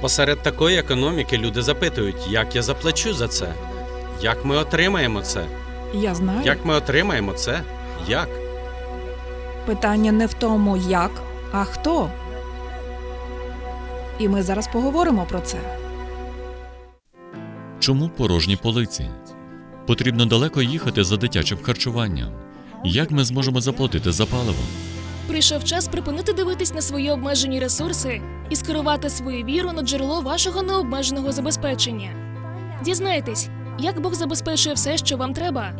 Посеред такої економіки люди запитують, як я заплачу за це? Як ми отримаємо це? Я знаю. Як ми отримаємо це? Як? Питання не в тому, як, а хто. І ми зараз поговоримо про це. Чому порожні полиці? Потрібно далеко їхати за дитячим харчуванням. Як ми зможемо заплатити за паливо? Прийшов час припинити дивитись на свої обмежені ресурси і скерувати свою віру на джерело вашого необмеженого забезпечення. Дізнайтесь, як Бог забезпечує все, що вам треба.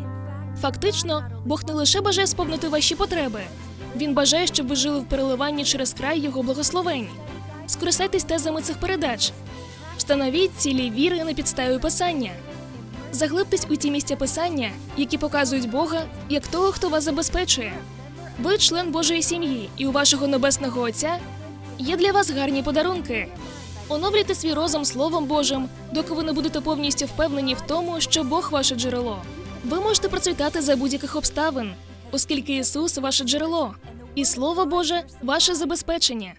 Фактично, Бог не лише бажає сповнити ваші потреби, він бажає, щоб ви жили в переливанні через край його благословень. Скористайтесь тезами цих передач, встановіть цілі віри на підставі писання. Заглибтесь у ті місця писання, які показують Бога як того, хто вас забезпечує. Ви член Божої сім'ї, і у вашого небесного Отця є для вас гарні подарунки. Оновлюйте свій розум Словом Божим, доки ви не будете повністю впевнені в тому, що Бог ваше джерело. Ви можете процвітати за будь-яких обставин, оскільки Ісус ваше джерело, і Слово Боже ваше забезпечення.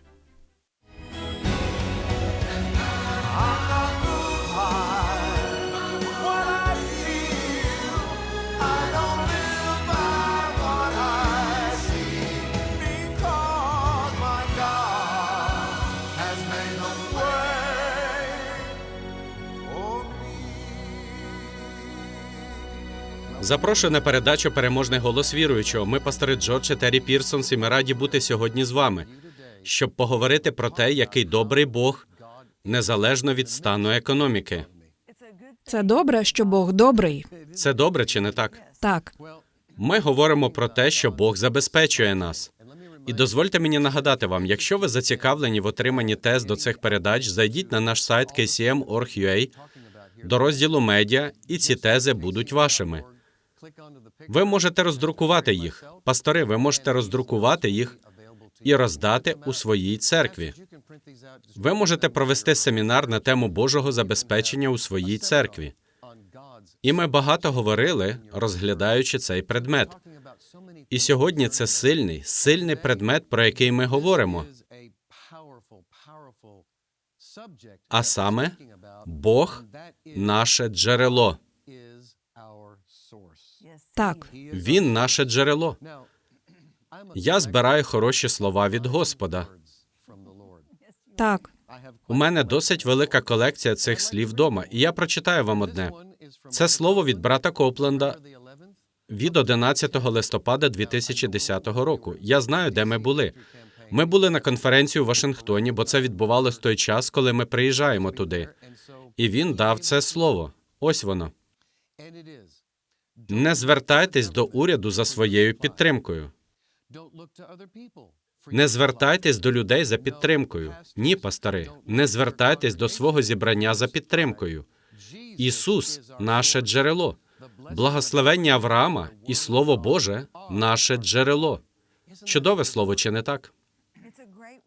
Запрошую на передачу Переможний голос віруючого. Ми пастори Джордж і Террі Пірсонс, і ми раді бути сьогодні з вами, щоб поговорити про те, який добрий Бог незалежно від стану економіки. Це добре, що Бог добрий. Це добре чи не так? Так, Ми говоримо про те, що Бог забезпечує нас. І дозвольте мені нагадати вам, якщо ви зацікавлені в отриманні тез до цих передач, зайдіть на наш сайт kcm.org.ua до розділу медіа, і ці тези будуть вашими. Ви можете роздрукувати їх. Пастори, ви можете роздрукувати їх і роздати у своїй церкві. Ви можете провести семінар на тему Божого забезпечення у своїй церкві. І ми багато говорили, розглядаючи цей предмет. І сьогодні це сильний, сильний предмет, про який ми говоримо. А саме Бог наше джерело. Так, Він наше джерело. Я збираю хороші слова від Господа. так. У мене досить велика колекція цих слів вдома, і я прочитаю вам одне. Це слово від брата Копленда від 11 листопада 2010 року. Я знаю, де ми були. Ми були на конференції у Вашингтоні, бо це відбувалось в той час, коли ми приїжджаємо туди. І він дав це слово. Ось воно. Не звертайтесь до уряду за своєю підтримкою. Не звертайтесь до людей за підтримкою. Ні, пастори, не звертайтесь до свого зібрання за підтримкою. Ісус наше джерело. Благословення Авраама і Слово Боже наше джерело. Чудове слово, чи не так?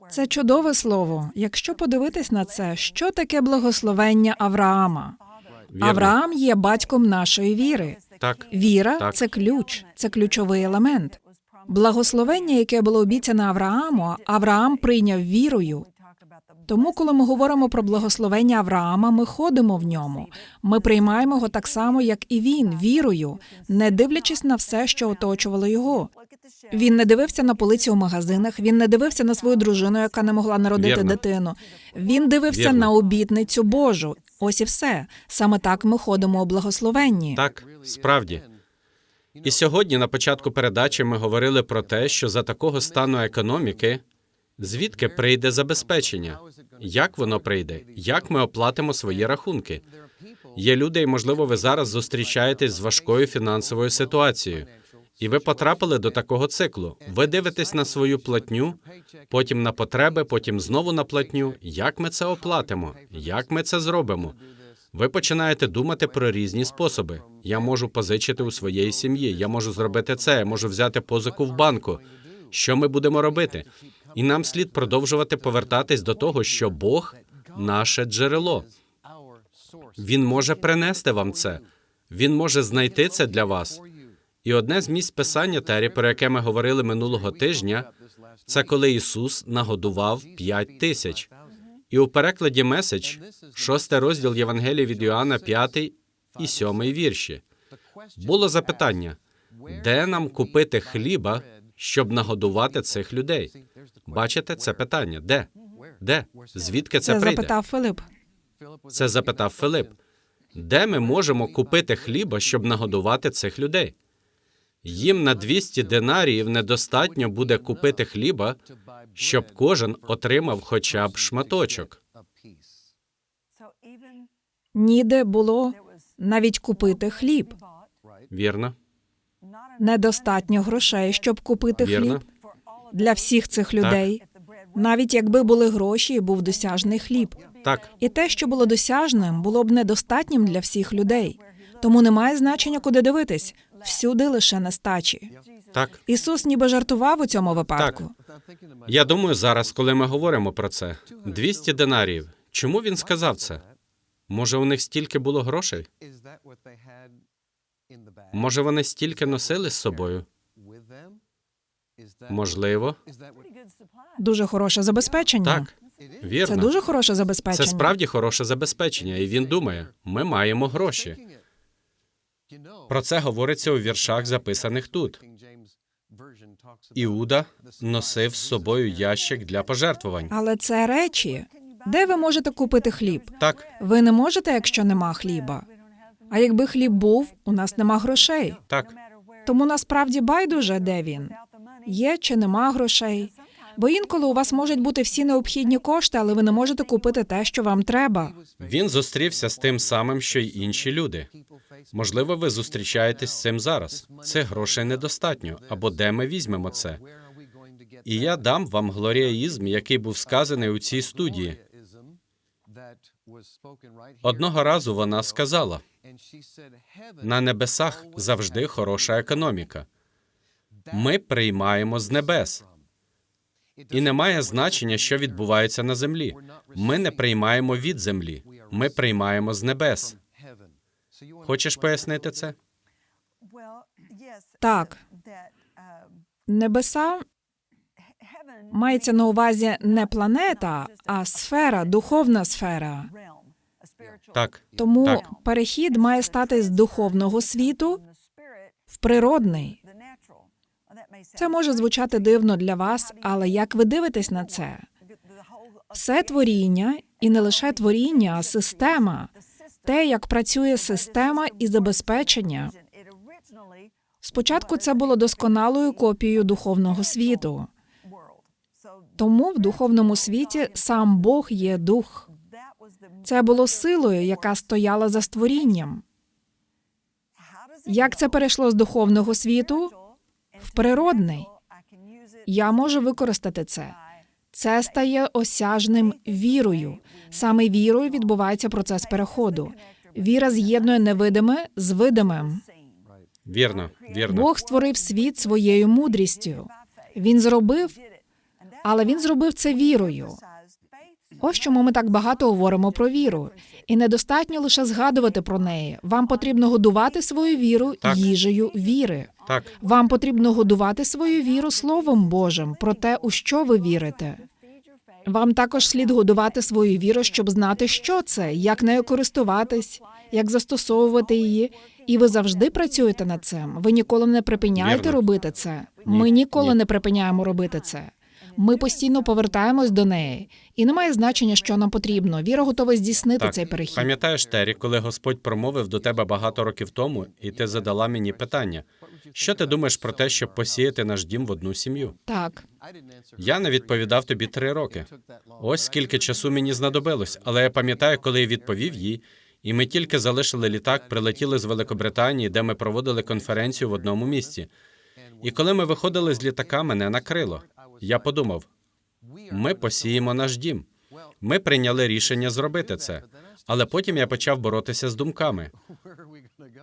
Це чудове слово. Якщо подивитись на це, що таке благословення Авраама? Вірно. Авраам є батьком нашої віри. Так. Віра Так. це ключ, це ключовий елемент. Благословення, яке було обіцяне Аврааму, Авраам прийняв вірою. Тому, коли ми говоримо про благословення Авраама, ми ходимо в ньому. Ми приймаємо його так само, як і він, вірою, не дивлячись на все, що оточувало його. Він не дивився на полиці у магазинах, він не дивився на свою дружину, яка не могла народити Вірно. дитину. Він дивився Вірно. на обітницю Божу. Ось і все. Саме так ми ходимо у благословенні. Так, справді. І сьогодні на початку передачі ми говорили про те, що за такого стану економіки звідки прийде забезпечення? Як воно прийде? Як ми оплатимо свої рахунки? Є люди, і можливо, ви зараз зустрічаєтесь з важкою фінансовою ситуацією, і ви потрапили до такого циклу. Ви дивитесь на свою платню, потім на потреби, потім знову на платню. Як ми це оплатимо? Як ми це зробимо? Ви починаєте думати про різні способи. Я можу позичити у своєї сім'ї, я можу зробити це, я можу взяти позику в банку. Що ми будемо робити? І нам слід продовжувати повертатись до того, що Бог наше джерело. Він може принести вам це. Він може знайти це для вас. І одне з місць писання Тері, про яке ми говорили минулого тижня, це коли Ісус нагодував п'ять тисяч. І у перекладі меседж, шостий розділ Євангелія від Іоанна, п'ятий і сьомий вірші. Було запитання, де нам купити хліба, щоб нагодувати цих людей? Бачите це питання? Де? Де? Звідки це Це прийде? запитав Филип. Це запитав Филип. Де ми можемо купити хліба, щоб нагодувати цих людей? Їм на 200 динаріїв недостатньо буде купити хліба, щоб кожен отримав хоча б шматочок. Ніде було навіть купити хліб. Вірно? Недостатньо грошей, щоб купити Вірно? хліб для всіх цих людей. Навіть якби були гроші був досяжний хліб. Так, І те, що було досяжним, було б недостатнім для всіх людей. Тому немає значення, куди дивитись. Всюди лише нестачі. так. Ісус ніби жартував у цьому випадку. Я думаю, зараз, коли ми говоримо про це, 200 динаріїв. Чому він сказав це? Може, у них стільки було грошей? Може, вони стільки носили з собою? Можливо, Дуже хороше забезпечення. так. Вірно. Це дуже хороше забезпечення. Це справді хороше забезпечення, і він думає: ми маємо гроші. Про це говориться у віршах, записаних тут. Іуда носив з собою ящик для пожертвувань. Але це речі. Де ви можете купити хліб? Так, Ви не можете, якщо нема хліба. А якби хліб був, у нас нема грошей. так. Тому насправді байдуже, де він є чи нема грошей. Бо інколи у вас можуть бути всі необхідні кошти, але ви не можете купити те, що вам треба. Він зустрівся з тим самим, що й інші люди. Можливо, ви зустрічаєтесь з цим зараз. Цих грошей недостатньо. Або де ми візьмемо це? І я дам вам глоріаїзм, який був сказаний у цій студії. Одного разу вона сказала: на небесах завжди хороша економіка. Ми приймаємо з небес. І немає значення, що відбувається на землі. Ми не приймаємо від землі, ми приймаємо з небес. Хочеш пояснити це? Так, небеса мається на увазі не планета, а сфера, духовна сфера. Так, Тому так. перехід має стати з духовного світу в природний. Це може звучати дивно для вас, але як ви дивитесь на це? Все творіння, і не лише творіння, а система, те, як працює система і забезпечення. Спочатку це було досконалою копією духовного світу. Тому в духовному світі сам Бог є дух. Це було силою, яка стояла за створінням. Як це перейшло з духовного світу в природний? Я можу використати це. Це стає осяжним вірою. Саме вірою відбувається процес переходу. Віра з'єднує невидиме з видимим. Вірно, вірно. Бог створив світ своєю мудрістю. Він зробив, але він зробив це вірою. Ось чому ми так багато говоримо про віру. І недостатньо лише згадувати про неї. Вам потрібно годувати свою віру Так. їжею віри. Так, Вам потрібно годувати свою віру Словом Божим про те, у що ви вірите. Вам також слід годувати свою віру, щоб знати, що це, як нею користуватись, як застосовувати її. І ви завжди працюєте над цим. Ви ніколи не припиняєте Вірно. робити це. Ні, Ми ніколи ні. не припиняємо робити це. Ми постійно повертаємось до неї, і немає значення, що нам потрібно. Віра готова здійснити так. цей перехід. Пам'ятаєш, Террі, коли Господь промовив до тебе багато років тому, і ти задала мені питання: що ти думаєш про те, щоб посіяти наш дім в одну сім'ю? Так, Я не відповідав тобі три роки. Ось скільки часу мені знадобилось, але я пам'ятаю, коли я відповів їй, і ми тільки залишили літак, прилетіли з Великобританії, де ми проводили конференцію в одному місці. І коли ми виходили з літака, мене накрило. Я подумав: ми посіємо наш дім. Ми прийняли рішення зробити це. Але потім я почав боротися з думками.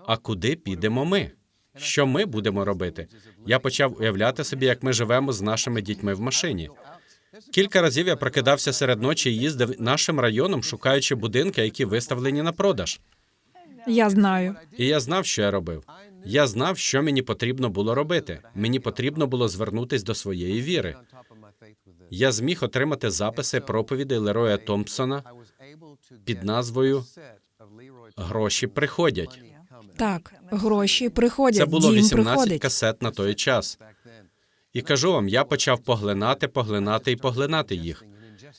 А куди підемо ми? Що ми будемо робити? Я почав уявляти собі, як ми живемо з нашими дітьми в машині. Кілька разів я прокидався серед ночі і їздив нашим районом, шукаючи будинки, які виставлені на продаж. я знаю. І я знав, що я робив. Я знав, що мені потрібно було робити. Мені потрібно було звернутись до своєї віри. я зміг отримати записи проповідей Лероя Томпсона під назвою Гроші приходять. Так, гроші приходять, Це було дім 18 приходить. касет на той час. І кажу вам, я почав поглинати, поглинати і поглинати їх.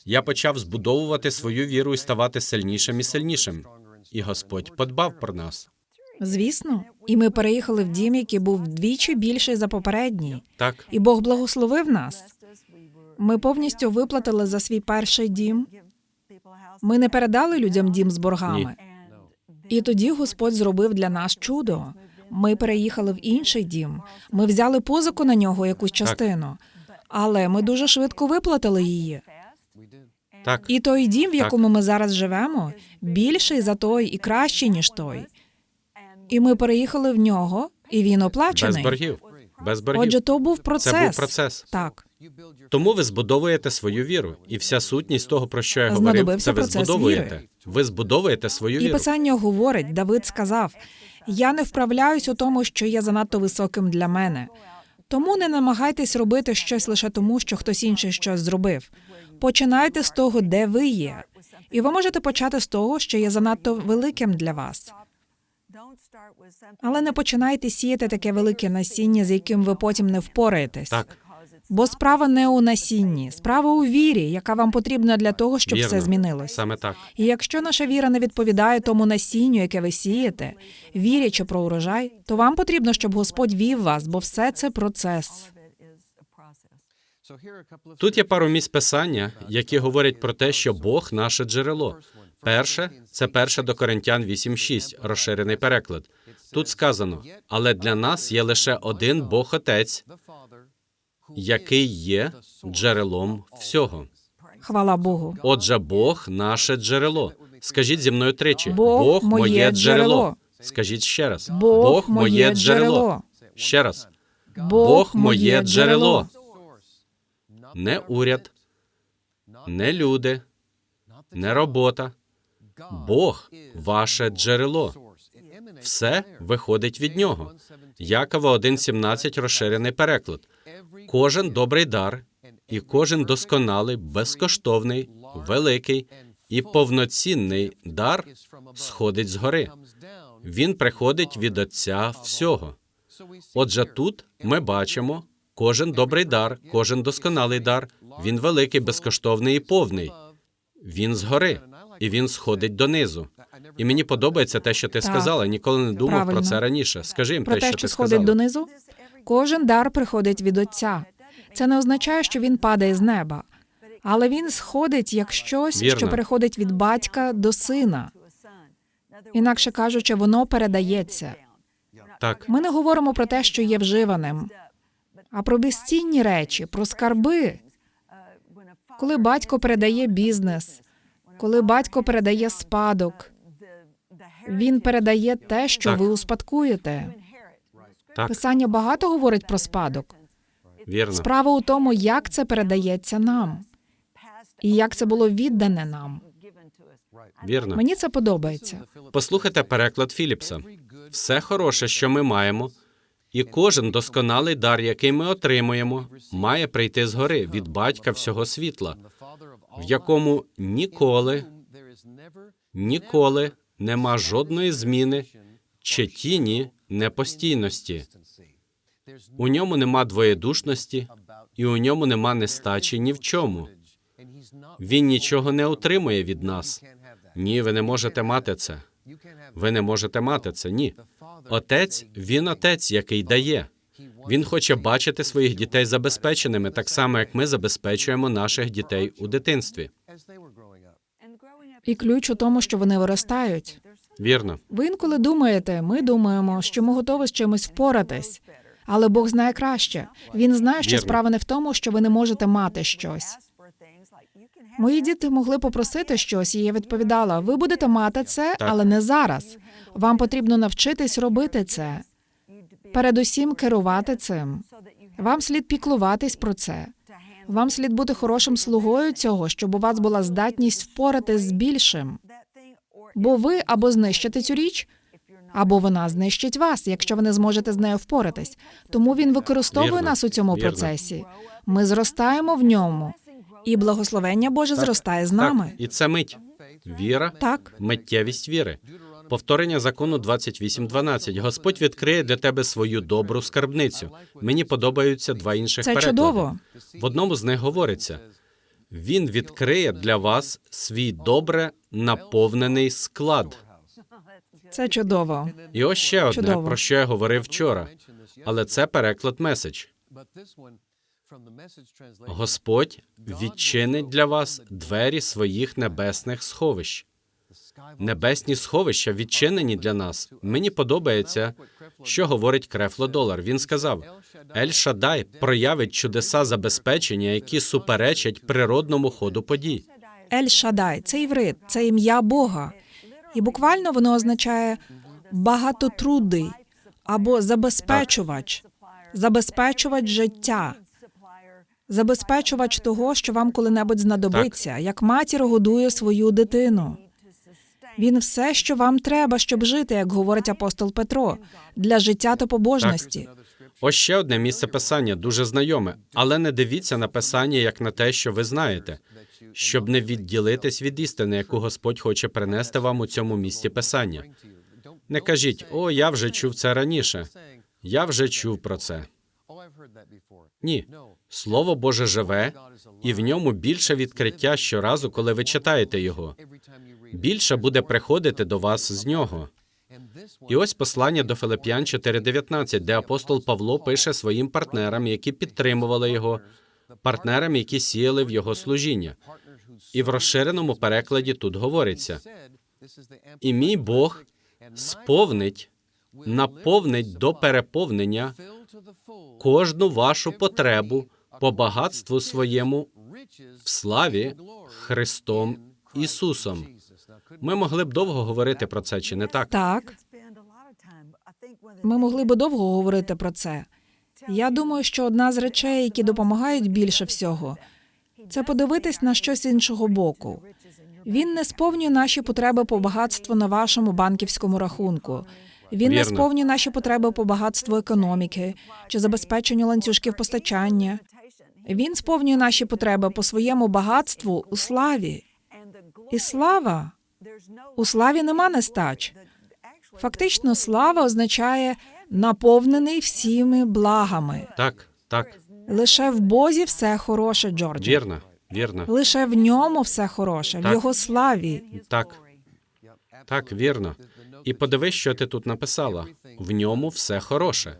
Я почав збудовувати свою віру і ставати сильнішим і сильнішим. І Господь подбав про нас. Звісно, і ми переїхали в дім, який був вдвічі більший за попередній. Так, І Бог благословив нас. Ми повністю виплатили за свій перший дім. Ми не передали людям дім з боргами. І тоді Господь зробив для нас чудо. Ми переїхали в інший дім. Ми взяли позику на нього якусь частину, але ми дуже швидко виплатили її. так, І той дім, в Так. якому ми зараз живемо, більший за той і кращий, ніж той. І ми переїхали в нього, і він оплачений. без боргів. Без боргів. Отже, то був процес. Це був процес. Так. Тому ви збудовуєте свою віру, і вся сутність того, про що я говорив, це ви збудовуєте. віри. Ви збудовуєте свою І писання говорить, Давид сказав: Я не вправляюсь у тому, що є занадто високим для мене. Тому не намагайтесь робити щось лише тому, що хтось інший щось зробив. Починайте з того, де ви є. І ви можете почати з того, що є занадто великим для вас. Але не починайте сіяти таке велике насіння, з яким ви потім не впораєтесь. Так, Бо справа не у насінні, справа у вірі, яка вам потрібна для того, щоб вірно. все змінилось. Саме так. І якщо наша віра не відповідає тому насінню, яке ви сієте, вірячи про урожай, то вам потрібно, щоб Господь вів вас, бо все це процес. Тут є пару місць писання, які говорять про те, що Бог наше джерело. Перше це перше до Коринтян 8.6, розширений переклад. Тут сказано: але для нас є лише один Бог Отець, який є джерелом всього. Хвала Богу. Отже, Бог наше джерело. Скажіть зі мною тричі: Бог моє джерело. Скажіть ще раз: Бог моє джерело. Ще раз. Бог моє джерело. Не уряд, не люди, не робота. Бог ваше джерело. Все виходить від нього. Якова 1.17 розширений переклад. Кожен добрий дар і кожен досконалий, безкоштовний, великий і повноцінний дар сходить згори. Він приходить від Отця всього. Отже, тут ми бачимо кожен добрий дар, кожен досконалий дар. Він великий, безкоштовний і повний. Він згори, і він сходить донизу. І мені подобається те, що ти Так. сказала. Ніколи не думав Правильно. про це раніше. Скажи їм Про те, що що ти сходить сказала. донизу, кожен дар приходить від Отця. Це не означає, що він падає з неба, але він сходить як щось, що переходить від батька до сина. Інакше кажучи, воно передається. Так, Ми не говоримо про те, що є вживаним, а про безцінні речі, про скарби. Коли батько передає бізнес, коли батько передає спадок, він передає те, що Так. ви успадкуєте. так, Писання багато говорить про спадок. вірно. Справа у тому, як це передається нам, і як це було віддане нам. Вірно. Мені це подобається. Послухайте переклад Філіпса. Все хороше, що ми маємо, і кожен досконалий дар, який ми отримуємо, має прийти згори від батька всього світла, в якому ніколи, ніколи нема жодної зміни чи тіні непостійності. У ньому нема двоєдушності, і у ньому нема нестачі ні в чому. Він нічого не отримує від нас. Ні, ви не можете мати це. Ви не можете мати це. Ні. Отець, він отець, який дає. Він хоче бачити своїх дітей забезпеченими, так само як ми забезпечуємо наших дітей у дитинстві. І ключ у тому, що вони виростають. Вірно, Ви інколи думаєте, ми думаємо, що ми готові з чимось впоратись. Але Бог знає краще. Він знає, що Вірно. справа не в тому, що ви не можете мати щось. Мої діти могли попросити щось, і я відповідала: ви будете мати це, Так. але не зараз. Вам потрібно навчитись робити це. Передусім керувати цим. Вам слід піклуватись про це. Вам слід бути хорошим слугою цього, щоб у вас була здатність впоратись з більшим. Бо ви або знищите цю річ, або вона знищить вас, якщо ви не зможете з нею впоратись. Тому він використовує Вірно. нас у цьому Вірно. процесі. Ми зростаємо в ньому. І благословення Боже зростає з нами. Так, і це мить. Віра, Так. миттєвість віри. Повторення закону 28.12. Господь відкриє для тебе свою добру скарбницю. Мені подобаються два інших Це переклади. чудово. В одному з них говориться: Він відкриє для вас свій добре наповнений склад. Це чудово. І ось ще одне, Чудово. про що я говорив вчора. Але це переклад меседж. Господь відчинить для вас двері своїх небесних сховищ. Небесні сховища відчинені для нас. Мені подобається, що говорить Крефло Долар. Він сказав: Ель Шадай проявить чудеса забезпечення, які суперечать природному ходу подій. Ель Шадай це іврит, це ім'я Бога. І буквально воно означає багатотрудий або забезпечувач, забезпечувач життя, забезпечувач того, що вам коли-небудь знадобиться, як матір годує свою дитину. Він все, що вам треба, щоб жити, як говорить апостол Петро, для життя та побожності. Ось ще одне місце писання, дуже знайоме, але не дивіться на писання як на те, що ви знаєте, щоб не відділитись від істини, яку Господь хоче принести вам у цьому місці писання. Не кажіть, о, я вже чув це раніше. Я вже чув про це. Ні, Слово Боже живе, і в ньому більше відкриття щоразу, коли ви читаєте його. Більше буде приходити до вас з нього. І ось послання до Филип'ян 4.19, де апостол Павло пише своїм партнерам, які підтримували його, партнерам, які сіяли в його служіння. І в розширеному перекладі тут говориться: і мій Бог сповнить, наповнить до переповнення кожну вашу потребу по багатству своєму в славі Христом Ісусом. Ми могли б довго говорити про це, чи не так? Так, ми могли би довго говорити про це. Я думаю, що одна з речей, які допомагають більше всього, це подивитись на щось іншого боку. Він не сповнює наші потреби по багатству на вашому банківському рахунку. Він не сповнює наші потреби по багатству економіки чи забезпеченню ланцюжків постачання. Він сповнює наші потреби по своєму багатству у славі. І слава у славі нема нестач. Фактично, слава означає наповнений всіми благами. Так, так, Лише в Бозі все хороше, Джордже. вірно, вірно. Лише в ньому все хороше, в його славі. Так, так, вірно. І подивись, що ти тут написала. В ньому все хороше.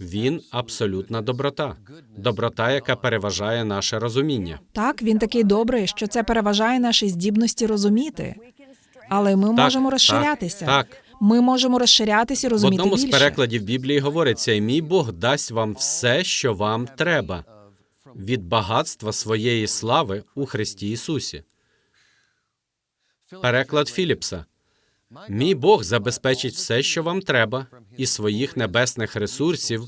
Він абсолютна доброта, доброта, яка переважає наше розуміння. Так, він такий добрий, що це переважає наші здібності розуміти. Але ми можемо розширятися. Так, так. Ми можемо розширятися і В розуміти одному з перекладів Біблії говориться: і мій Бог дасть вам все, що вам треба, від багатства своєї слави у Христі Ісусі. Переклад Філіпса. Мій Бог забезпечить все, що вам треба, із своїх небесних ресурсів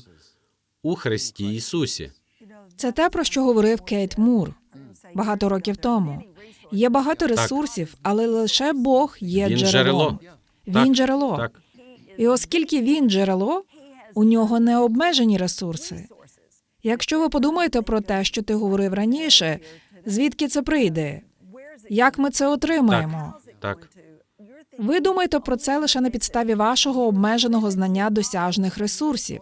у Христі Ісусі. Це те, про що говорив Кейт Мур багато років тому. Є багато ресурсів, але лише Бог є Він джерелом. джерело. Він Так, джерело. Так, І оскільки він джерело, у нього не обмежені ресурси. Якщо ви подумаєте про те, що ти говорив раніше, звідки це прийде? Як ми це отримаємо? так, Ви думаєте про це лише на підставі вашого обмеженого знання досяжних ресурсів.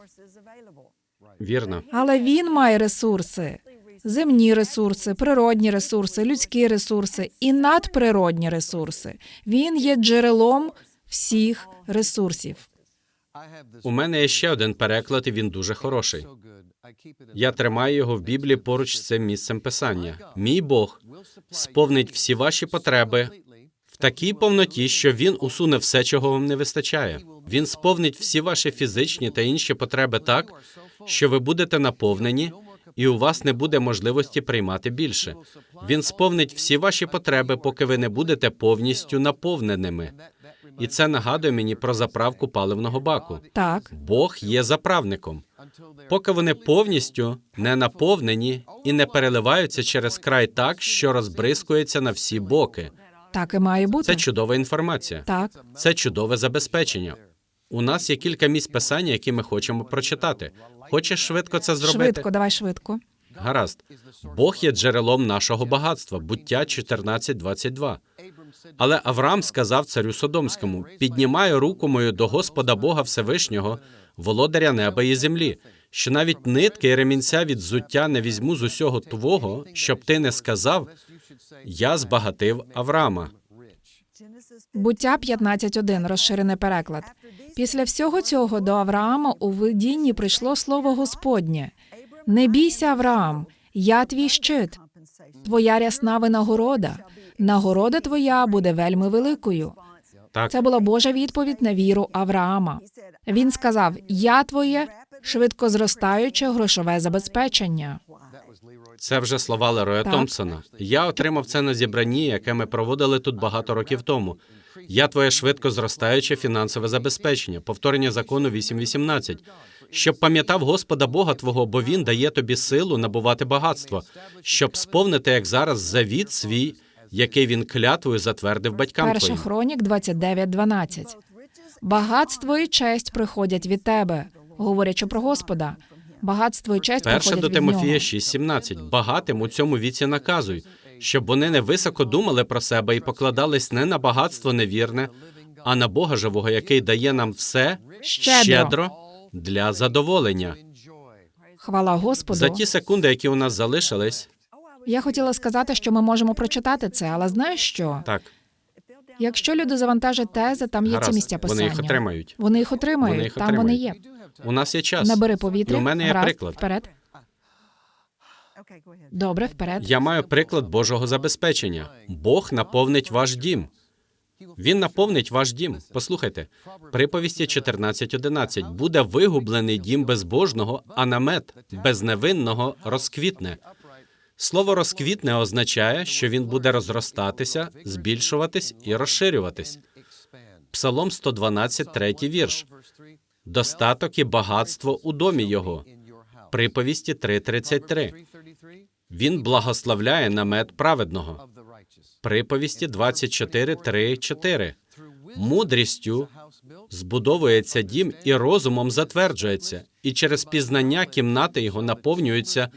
вірно. Але він має ресурси: земні ресурси, природні ресурси, людські ресурси і надприродні ресурси. Він є джерелом всіх ресурсів. У мене є ще один переклад, і він дуже хороший. Я тримаю його в Біблії поруч з цим місцем писання. Мій Бог сповнить всі ваші потреби в такій повноті, що він усуне все, чого вам не вистачає. Він сповнить всі ваші фізичні та інші потреби так, що ви будете наповнені, і у вас не буде можливості приймати більше. Він сповнить всі ваші потреби, поки ви не будете повністю наповненими. І це нагадує мені про заправку паливного баку. Так, Бог є заправником. Поки вони повністю не наповнені і не переливаються через край так, що розбризкується на всі боки. так і має бути. Це чудова інформація. Так, Це чудове забезпечення. У нас є кілька місць писання, які ми хочемо прочитати. Хочеш швидко це зробити? швидко, давай швидко. Гаразд. Бог є джерелом нашого багатства. Буття 14.22. Але Авраам сказав царю Содомському: піднімаю руку мою до Господа Бога Всевишнього, володаря неба і землі, що навіть нитки і ремінця від зуття не візьму з усього твого, щоб ти не сказав, я збагатив Авраама. Буття 15.1, розширений переклад. Після всього цього до Авраама у видінні прийшло слово Господнє. Не бійся, Авраам, я твій щит, твоя рясна винагорода. Нагорода твоя буде вельми великою. Так, Це була Божа відповідь на віру Авраама. Він сказав: Я твоє швидко зростаюче грошове забезпечення. Це вже слова Лероя Так. Томпсона. Я отримав це на зібранні, яке ми проводили тут багато років тому. Я твоє швидко зростаюче фінансове забезпечення, повторення закону 8.18. Щоб пам'ятав Господа Бога твого, бо Він дає тобі силу набувати багатство, щоб сповнити, як зараз, завіт свій, який він клятвою затвердив батькам Перша твоїм. хронік 29.12. Багатство і честь приходять від тебе, говорячи про Господа. Багатство і честь Перше до Тимофія нього. 6.17. Багатим у цьому віці наказуй, щоб вони не високо думали про себе і покладались не на багатство невірне, а на Бога живого, який дає нам все Щедро. щедро для задоволення. Хвала Господу. За ті секунди, які у нас залишились, Я хотіла сказати, що ми можемо прочитати це, але знаєш що? так, Якщо люди завантажать тези, там є ці місця писання. вони їх отримають. Вони їх отримають. Вони їх там вони є. У нас є час. Набери І повітря. у мене є Гаразд, приклад. Вперед. Добре, вперед. Я маю приклад Божого забезпечення. Бог наповнить ваш дім. Він наповнить ваш дім. Послухайте, приповісті 14.11. Буде вигублений дім безбожного, а намет безневинного розквітне. Слово розквітне означає, що він буде розростатися, збільшуватись і розширюватись. Псалом 112, третій вірш. Достаток і багатство у домі його. Приповісті 3.33. Він благословляє намет праведного. Приповісті 24, 3, 4. Мудрістю збудовується дім і розумом затверджується, і через пізнання кімнати його наповнюються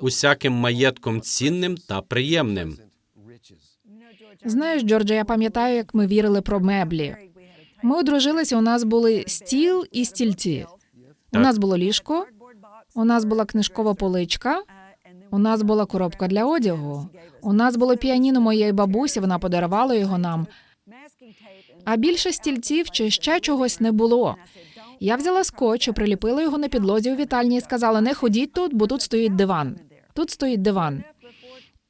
усяким маєтком цінним та приємним. Знаєш, Джордже, я пам'ятаю, як ми вірили про меблі. Ми одружилися, у нас були стіл і стільці. У нас було ліжко, у нас була книжкова поличка, у нас була коробка для одягу. У нас було піаніно моєї бабусі, вона подарувала його нам. А більше стільців чи ще чогось не було. Я взяла скотч приліпила його на підлозі у вітальні і сказала: не ходіть тут, бо тут стоїть диван. Тут стоїть диван.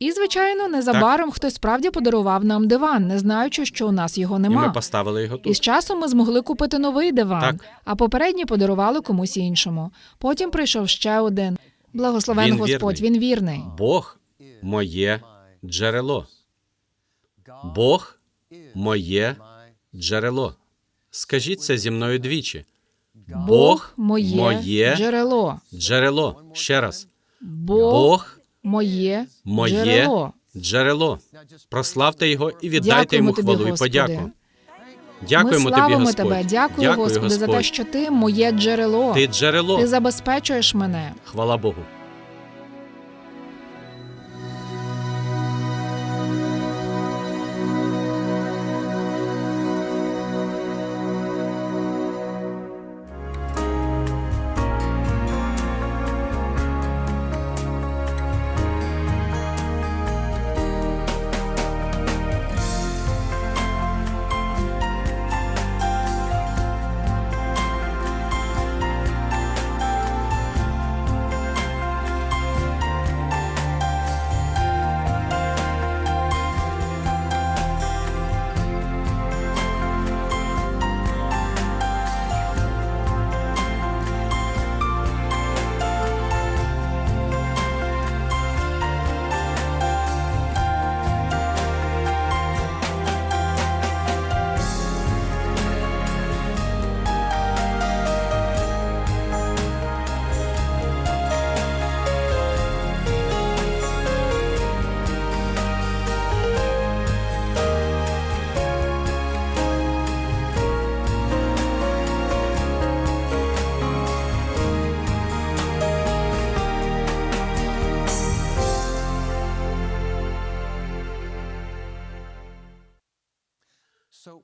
І, звичайно, незабаром хтось справді подарував нам диван, не знаючи, що у нас його І ми поставили його І з часом ми змогли купити новий диван, Так. а попередній подарували комусь іншому. Потім прийшов ще один. Благословен Він Господь, вірний. він вірний. Бог моє джерело. Бог моє джерело. Скажіть це зі мною двічі. Бог моє, моє джерело. джерело. Ще раз. Бог, Бог моє, моє джерело. джерело. Прославте його і віддайте Дякуємо йому тобі, хвалу і Господи. подяку. Дякуємо ми тобі, славимо Господь. тебе. Дякую, Господи, за те, Господь. що ти моє джерело. Ти джерело. Ти забезпечуєш мене. Хвала Богу.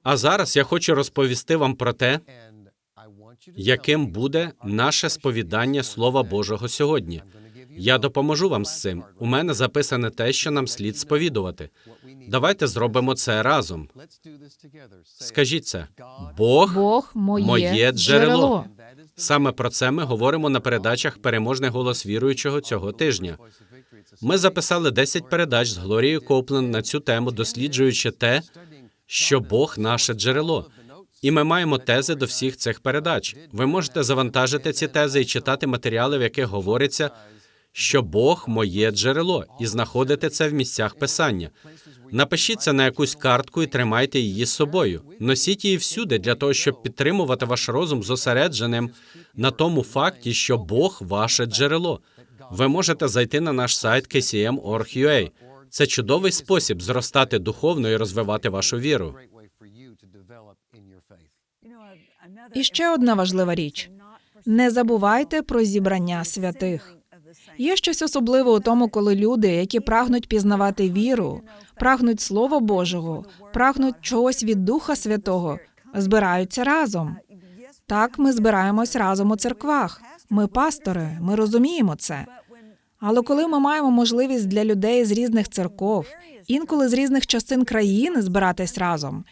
А зараз я хочу розповісти вам про те, яким буде наше сповідання Слова Божого сьогодні. Я допоможу вам з цим. У мене записане те, що нам слід сповідувати. Давайте зробимо це разом. Скажіть це. Бог, Бог моє, Моє джерело. джерело. Саме про це ми говоримо на передачах Переможний голос віруючого цього тижня. Ми записали 10 передач з Глорією Копленд на цю тему, досліджуючи те, що Бог наше джерело. І ми маємо тези до всіх цих передач. Ви можете завантажити ці тези і читати матеріали, в яких говориться, що Бог моє джерело, і знаходити це в місцях писання. Напишіть це на якусь картку і тримайте її з собою. Носіть її всюди для того, щоб підтримувати ваш розум зосередженим на тому факті, що Бог ваше джерело. Ви можете зайти на наш сайт kcm.org.ua. Це чудовий спосіб зростати духовно і розвивати вашу віру. І ще одна важлива річ: не забувайте про зібрання святих. Є щось особливе у тому, коли люди, які прагнуть пізнавати віру, прагнуть Слова Божого, прагнуть чогось від Духа Святого, збираються разом. Так, ми збираємось разом у церквах. Ми пастори, ми розуміємо це. Але коли ми маємо можливість для людей з різних церков, інколи з різних частин країни збиратись разом,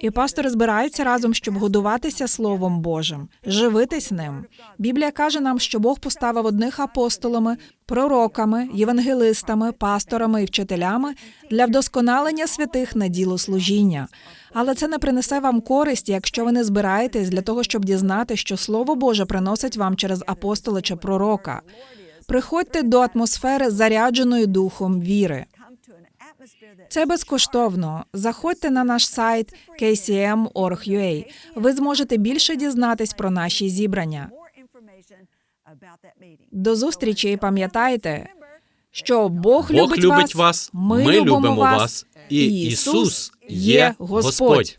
і пастори збираються разом, щоб годуватися Словом Божим, живитись ним. Біблія каже нам, що Бог поставив одних апостолами, пророками, євангелистами, пасторами і вчителями для вдосконалення святих на діло служіння. Але це не принесе вам користі, якщо ви не збираєтесь для того, щоб дізнати, що Слово Боже приносить вам через апостола чи пророка. Приходьте до атмосфери, зарядженої духом віри. Це безкоштовно. Заходьте на наш сайт kcm.org.ua. Ви зможете більше дізнатись про наші зібрання. До зустрічі і пам'ятайте, що Бог, Бог любить вас, ми любимо вас, і Ісус є Господь.